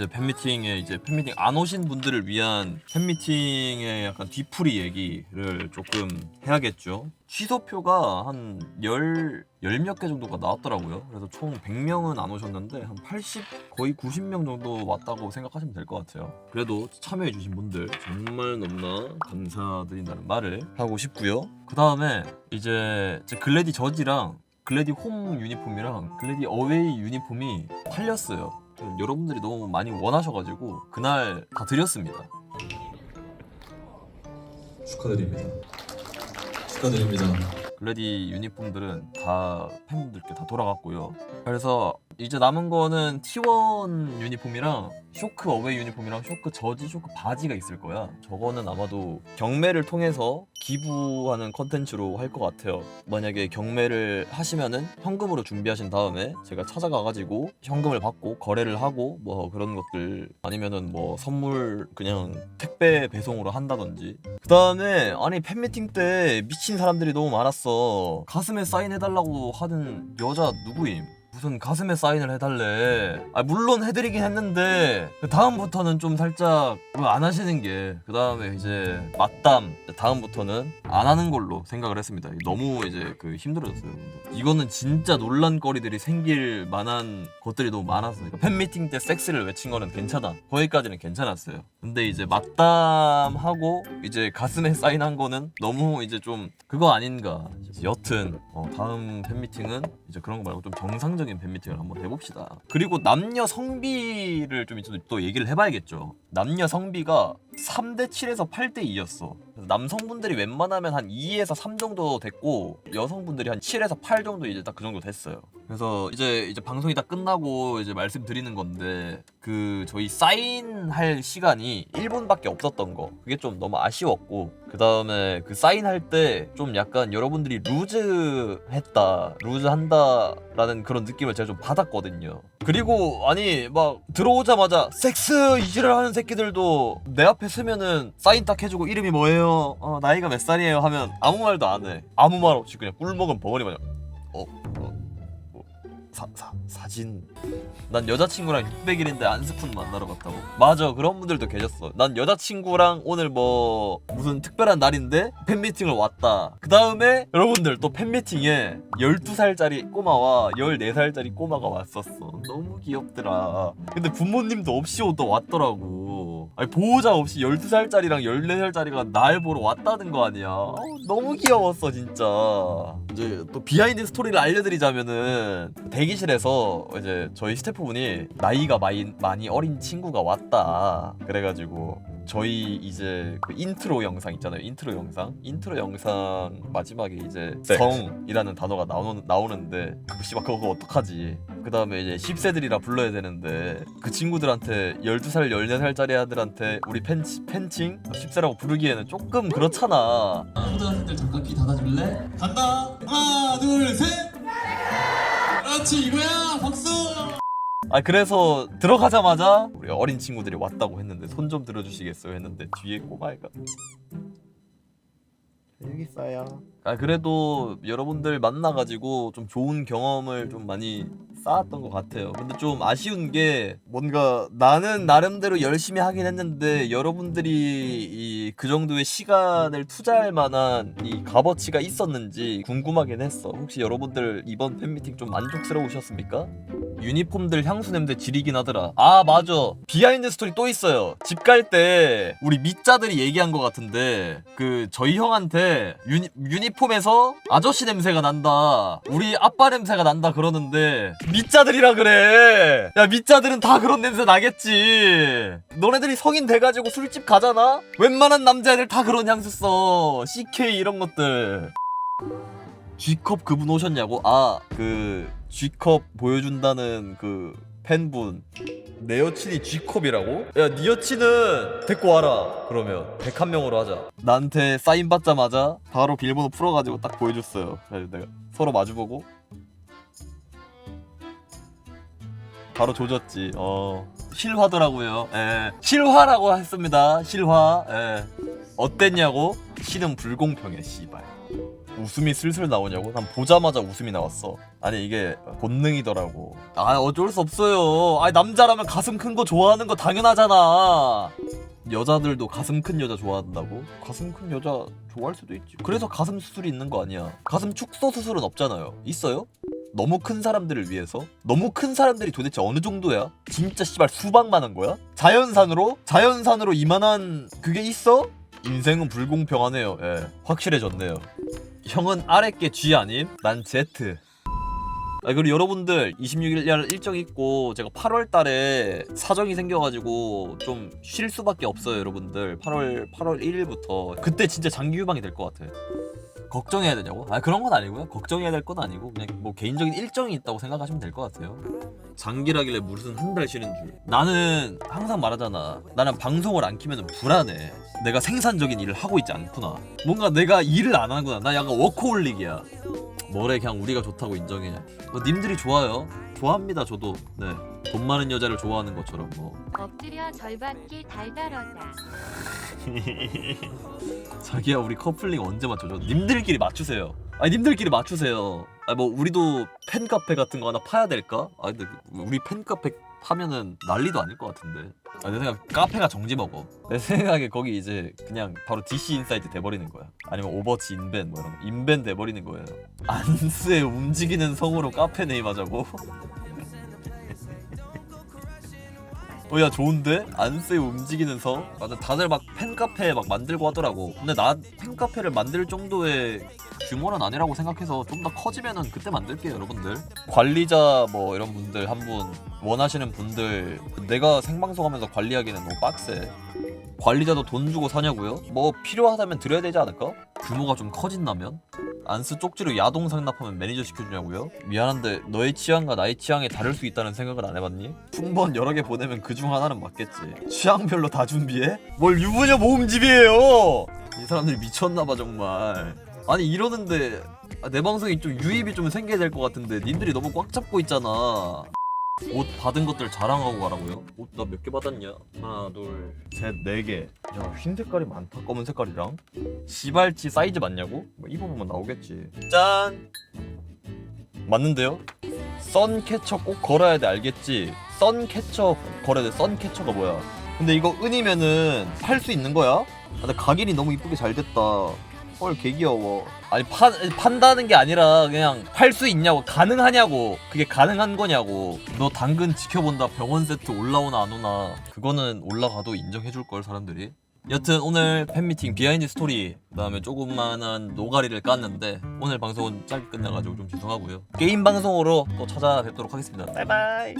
이제 팬미팅에 이제 팬미팅 안 오신 분들을 위한 팬미팅의 약간 뒤풀이 얘기를 조금 해야겠죠. 취소표가 한 열, 열 몇 개 정도가 나왔더라고요. 그래서 총 100명은 안 오셨는데 한 80, 거의 90명 정도 왔다고 생각하시면 될 것 같아요. 그래도 참여해주신 분들 정말 너무나 감사드린다는 말을 하고 싶고요. 그 다음에 이제 제 글래디 저지랑 글래디 홈 유니폼이랑 글래디 어웨이 유니폼이 팔렸어요. 여러분들이 너무 많이 원하셔가지고 그날 다 드렸습니다. 축하드립니다. 축하드립니다. 글래디 유니폼들은 다 팬분들께 다 돌아갔고요. 그래서 이제 남은 거는 T1 유니폼이랑 쇼크 어웨이 유니폼이랑 쇼크 저지 쇼크 바지가 있을 거야. 저거는 아마도 경매를 통해서 기부하는 컨텐츠로 할 것 같아요. 만약에 경매를 하시면은 현금으로 준비하신 다음에 제가 찾아가가지고 현금을 받고 거래를 하고 뭐 그런 것들 아니면은 뭐 선물 그냥 택배 배송으로 한다든지 그 다음에 아니 팬미팅 때 미친 사람들이 너무 많았어 가슴에 사인해달라고 하는 여자 누구임? 무슨 가슴에 사인을 해달래. 아 물론 해드리긴 했는데 그 다음부터는 좀 살짝 안 하시는 게 그 다음에 이제 맞담 다음부터는 안 하는 걸로 생각을 했습니다. 너무 이제 그 힘들어졌어요 여러분들. 이거는 진짜 논란거리들이 생길 만한 것들이 너무 많았어 그러니까 팬미팅 때 섹스를 외친 거는 괜찮아. 거기까지는 괜찮았어요. 근데 이제 맞담하고 이제 가슴에 사인한 거는 너무 이제 좀 그거 아닌가 여튼 어, 다음 팬미팅은 이제 그런 거 말고 좀 정상적인 팬미팅을 한번 해봅시다. 그리고 남녀 성비를 좀 또 얘기를 해봐야겠죠. 남녀 성비가 3대 7에서 8대 2였어 남성분들이 웬만하면 한 2에서 3 정도 됐고 여성분들이 한 7에서 8 정도 이제 딱 그 정도 됐어요. 그래서 이제 이제 방송이 다 끝나고 이제 말씀드리는 건데 그 저희 사인할 시간이 1분밖에 없었던 거. 그게 좀 너무 아쉬웠고 그 다음에 그 사인할 때 좀 약간 여러분들이 루즈했다 루즈한다라는 그런 느낌을 제가 좀 받았거든요 그리고 아니 막 들어오자마자 섹스 이지를 하는 새끼들도 내 앞에 서면은 사인 딱 해주고 이름이 뭐예요? 어, 나이가 몇 살이에요? 하면 아무 말도 안 해. 아무 말 없이 그냥 꿀 먹은 벙어리 마냥. 어, 사, 사, 사진. 난 여자친구랑 600일인데 안스푼 만나러 갔다고. 맞아 그런 분들도 계셨어. 난 여자친구랑 오늘 뭐 무슨 특별한 날인데 팬미팅을 왔다. 그 다음에 여러분들 또 팬미팅에 12살짜리 꼬마와 14살짜리 꼬마가 왔었어. 너무 귀엽더라. 근데 부모님도 없이 또 왔더라고 아니 보호자 없이 12살짜리랑 14살짜리가 날 보러 왔다는 거 아니야. 너무 귀여웠어 진짜. 이제 또 비하인드 스토리를 알려드리자면은 대기실에서 이제 저희 스태프분이 나이가 많이, 많이 어린 친구가 왔다. 그래가지고 저희 이제 그 인트로 영상 있잖아요. 인트로 영상? 인트로 영상 마지막에 이제 섹스. 성이라는 단어가 나오는, 나오는데 그 씨발 그거 어떡하지? 그 다음에 이제 10세들이라 불러야 되는데 그 친구들한테 12살 14살짜리 아들한테 우리 팬, 팬칭? 10세라고 부르기에는 조금 그렇잖아. 초등학생들 잠깐 귀 닫아줄래? 간다. 하나 둘 셋. 그렇지 이거야 박수 아 그래서 들어가자마자 우리 어린 친구들이 왔다고 했는데 손 좀 들어주시겠어요? 했는데 뒤에 꼬마애가. 여기 있어요. 아 그래도 여러분들 만나가지고 좀 좋은 경험을 좀 많이 쌓았던 것 같아요 근데 좀 아쉬운 게 뭔가 나는 나름대로 열심히 하긴 했는데 여러분들이 이그 정도의 시간을 투자할 만한 이 값어치가 있었는지 궁금하긴 했어 혹시 여러분들 이번 팬미팅 좀 만족스러우셨습니까? 유니폼들 향수 냄새 지리긴 하더라. 아 맞아. 비하인드 스토리 또 있어요. 집 갈 때 우리 밑자들이 얘기한 것 같은데 그 저희 형한테 유니, 유니폼에서 아저씨 냄새가 난다. 우리 아빠 냄새가 난다 그러는데 밑자들이라 그래. 야 밑자들은 다 그런 냄새 나겠지. 너네들이 성인 돼가지고 술집 가잖아. 웬만한 남자애들 다 그런 향수 써. CK 이런 것들. G컵 그분 오셨냐고? 아, 그 G컵 보여준다는 그 팬분 내 여친이 G컵이라고? 야, 네 여친은 데리고 와라. 그러면 101명으로 하자. 나한테 사인 받자마자 바로 비밀번호 풀어가지고 딱 보여줬어요. 그래서 내가 서로 마주보고 바로 조졌지. 어. 실화더라고요. 예. 실화라고 했습니다. 실화. 예. 어땠냐고? 신은 불공평해, 씨발. 웃음이 슬슬 나오냐고? 난 보자마자 웃음이 나왔어. 아니 이게 본능이더라고. 아 어쩔 수 없어요. 아 남자라면 가슴 큰 거 좋아하는 거 당연하잖아. 여자들도 가슴 큰 여자 좋아한다고? 가슴 큰 여자 좋아할 수도 있지. 그래서 가슴 수술이 있는 거 아니야. 가슴 축소 수술은 없잖아요. 있어요? 너무 큰 사람들을 위해서? 너무 큰 사람들이 도대체 어느 정도야? 진짜 씨발 수박만 한 거야? 자연산으로? 자연산으로 이만한 그게 있어? 인생은 불공평하네요. 예. 확실해졌네요. 형은 아랫게 G 아님? 난 Z. 아 그리고 여러분들 26일 날 일정 있고 제가 8월 달에 사정이 생겨가지고 좀 쉴 수밖에 없어요 여러분들 8월 8월 1일부터 그때 진짜 장기 유방이 될 것 같아 걱정해야 되냐고? 아 그런 건 아니고요. 걱정해야 될 건 아니고 그냥 뭐 개인적인 일정이 있다고 생각하시면 될 것 같아요. 장기라길래 무슨 한 달 쉬는 줄. 나는 항상 말하잖아. 나는 방송을 안 키면 불안해. 내가 생산적인 일을 하고 있지 않구나. 뭔가 내가 일을 안 하구나. 나 약간 워커홀릭이야 뭐래 그냥 우리가 좋다고 인정해 뭐 님들이 좋아요 좋아합니다 저도 네돈 많은 여자를 좋아하는 것처럼 뭐 엎드려 절받기 달달하다. 자기야 우리 커플링 언제 맞춰줘? 님들끼리 맞추세요. 아니 님들끼리 맞추세요. 아뭐 우리도 팬카페 같은 거 하나 파야 될까? 아 근데 우리 팬카페 파면은 난리도 아닐 것 같은데. 아, 내 생각 카페가 정지 먹어. 내 생각에 거기 이제 그냥 바로 DC 인사이트 돼버리는 거야. 아니면 오버워치 인벤 뭐 이런 거. 인벤 돼버리는 거예요. 안스의 움직이는 성으로 카페 네임 하자고? 어, 야, 좋은데? 안쓰의 움직이는 성? 맞아, 다들 막 팬카페 막 만들고 하더라고. 근데 나 팬카페를 만들 정도의 규모는 아니라고 생각해서 좀 더 커지면은 그때 만들게요, 여러분들. 관리자 뭐 이런 분들 한 분 원하시는 분들 내가 생방송 하면서 관리하기는 너무 빡세. 관리자도 돈 주고 사냐고요? 뭐 필요하다면 드려야 되지 않을까? 규모가 좀 커진다면? 안스 쪽지로 야동 상납하면 매니저 시켜주냐고요? 미안한데 너의 취향과 나의 취향이 다를 수 있다는 생각을 안 해봤니? 품번 여러 개 보내면 그 중 하나는 맞겠지 취향별로 다 준비해? 뭘 유부녀 모음집이에요 이 사람들이 미쳤나봐 정말 아니 이러는데 아, 내 방송이 좀 유입이 좀 생겨야 될 것 같은데 님들이 너무 꽉 잡고 있잖아 옷 받은 것들 자랑하고 가라고요? 옷 나 몇 개 받았냐? 하나 둘셋네개 야 흰 색깔이 많다 검은 색깔이랑 시발치 사이즈 맞냐고? 뭐 입어보면 나오겠지 짠 맞는데요? 선캐쳐 꼭 걸어야 돼 알겠지? 선캐쳐 걸어야 돼 선캐쳐가 뭐야 근데 이거 은이면은 팔 수 있는 거야? 아, 근데 각인이 너무 이쁘게 잘 됐다 헐 개귀여워. 아니 판, 판다는 게 아니라 그냥 팔 수 있냐고 가능하냐고. 그게 가능한 거냐고. 너 당근 지켜본다 병원 세트 올라오나 안 오나. 그거는 올라가도 인정해줄 걸 사람들이. 여튼 오늘 팬미팅 비하인드 스토리 그다음에 조그만한 노가리를 깠는데 오늘 방송은 짧게 끝나가지고 좀 죄송하고요. 게임 방송으로 또 찾아뵙도록 하겠습니다. 바이바이